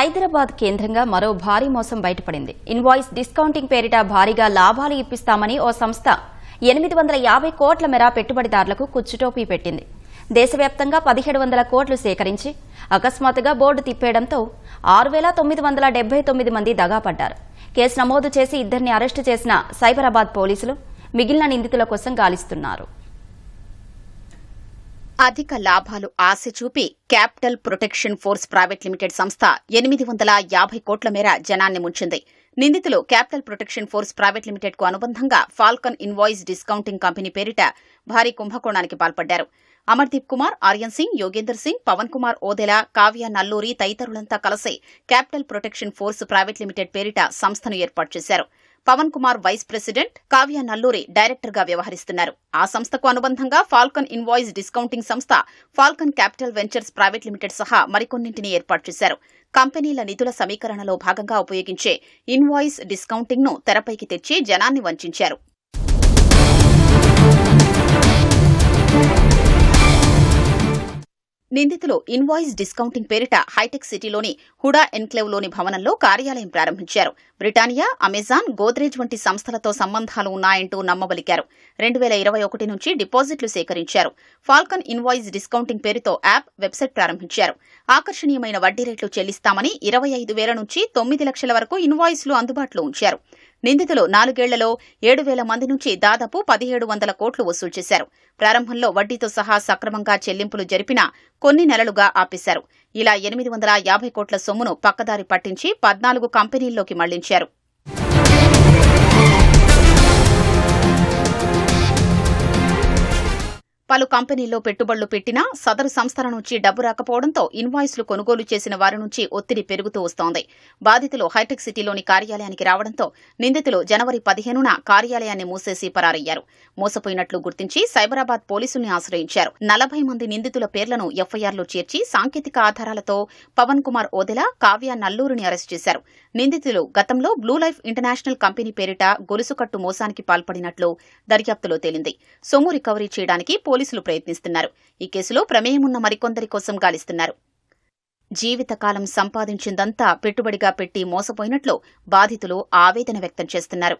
హైదరాబాద్ కేంద్రంగా మరో భారీ మోసం బయటపడింది. ఇన్వాయిస్ డిస్కౌంటింగ్ పేరిట భారీగా లాభాలు ఇప్పిస్తామని ఓ సంస్థ ఎనిమిది వందల యాభై కోట్ల మేర పెట్టుబడిదారులకు కుచ్చుటోపీ పెట్టింది. దేశవ్యాప్తంగా పదిహేడు వందల కోట్లు సేకరించి అకస్మాత్తుగా బోర్డు తిప్పేయడంతో ఆరు వేల తొమ్మిది వందల డెబ్బై తొమ్మిది మంది దగాపడ్డారు కేసు నమోదు చేసి ఇద్దరిని అరెస్టు చేసిన సైబరాబాద్ పోలీసులు మిగిలిన నిందితుల కోసం గాలిస్తున్నారు. అధిక లాభాలు ఆశ చూపి capital protection force private limited సంస్థ ఎనిమిది వందల యాభై కోట్ల మేర జనాన్ని ముంచింది. నిందితులు క్యాపిటల్ ప్రొటెక్షన్ ఫోర్స్ ప్రైవేట్ లిమిటెడ్కు అనుబంధంగా ఫాల్కన్ ఇన్వాయిస్ డిస్కౌంటింగ్ కంపెనీ పేరిట భారీ కుంభకోణానికి పాల్పడ్డారు. అమర్దీప్ కుమార్ ఆర్యన్ సింగ్ యోగేందర్ సింగ్ పవన్ కుమార్ ఓదెలా కావ్య నల్లూరి తదితరులంతా కలిసి capital protection force private limited పేరిట సంస్థను ఏర్పాటు చేశారు. పవన్ కుమార్ వైస్ ప్రెసిడెంట్ కావ్య నల్లూరి డైరెక్టర్గా వ్యవహరిస్తున్నారు. ఆ సంస్థకు అనుబంధంగా ఫాల్కన్ ఇన్వాయిస్ డిస్కౌంటింగ్ సంస్థ Falcon capital ventures private limited సహా మరికొన్నింటిని ఏర్పాటు చేశారు. కంపెనీల నిధుల సమీకరణలో భాగంగా ఉపయోగించే ఇన్వాయిస్ డిస్కౌంటింగ్ను తెరపైకి తెచ్చి జనాన్ని వంచారు. నిందితులు ఇన్వాయిస్ డిస్కౌంటింగ్ పేరిట హైటెక్ సిటీలోని హుడా ఎన్క్లేవ్లోని భవనంలో కార్యాలయం ప్రారంభించారు. బ్రిటానియా అమెజాన్ గోద్రేజ్ వంటి సంస్థలతో సంబంధాలు ఉన్నాయంటూ నమ్మబలికారు. రెండు వేల ఇరవై ఒకటి నుంచి డిపాజిట్లు సేకరించారు. ఫాల్కన్ ఇన్వాయిస్ డిస్కౌంటింగ్ పేరుతో యాప్ వెబ్సైట్ ప్రారంభించారు. ఆకర్షణీయమైన వడ్డీ రేట్లు చెల్లిస్తామని ఇరవై ఐదు వేల నుంచి తొమ్మిది లక్షల వరకు ఇన్వాయిస్లు అందుబాటులో ఉంచారు. నిందితులు నాలుగేళ్ళలో ఏడు వేల మంది నుంచి దాదాపు పదిహేడు వందల కోట్లు వసూలు చేశారు. ప్రారంభంలో వడ్డీతో సహా సక్రమంగా చెల్లింపులు జరిపినా కొన్ని నెలలుగా ఆపేశారు. ఇలా ఎనిమిది వందల యాభై కోట్ల సొమ్మును పక్కదారి పట్టించి పద్నాలుగు కంపెనీల్లోకి మళ్ళించారు. పలు కంపెనీల్లో పెట్టుబడులు పెట్టినా సదరు సంస్థల నుంచి డబ్బు రాకపోవడంతో ఇన్వాయిస్లు కొనుగోలు చేసిన వారి నుంచి ఒత్తిడి పెరుగుతూ వస్తోంది. బాధితులు హైటెక్ సిటీలోని కార్యాలయానికి రావడంతో నిందితులు జనవరి పదిహేనున కార్యాలయాన్ని మూసేసి పరారయ్యారు. మోసపోయినట్లు గుర్తించి సైబరాబాద్ పోలీసుల్ని ఆశ్రయించారు. నలభై మంది నిందితుల పేర్లను ఎఫ్ఐఆర్లో చేర్చి సాంకేతిక ఆధారాలతో పవన్ కుమార్ ఓదెలా కావ్య నల్లూరుని అరెస్ట్ చేశారు. నిందితులు గతంలో బ్లూ లైఫ్ ఇంటర్నేషనల్ కంపెనీ పేరిట గొలుసుకట్టు మోసానికి పాల్పడినట్లు దర్యాప్తులో తేలింది. సొమ్ము రికవరీ చేయడానికి పోలీసులు ప్రయత్నిస్తున్నారు. ఈ కేసులో ప్రమేయమున్న మరికొందరి కోసం గాలిస్తున్నారు. జీవితకాలం సంపాదించిందంతా పెట్టుబడిగా పెట్టి మోసపోయినట్లు బాధితులు ఆవేదన వ్యక్తం చేస్తున్నారు.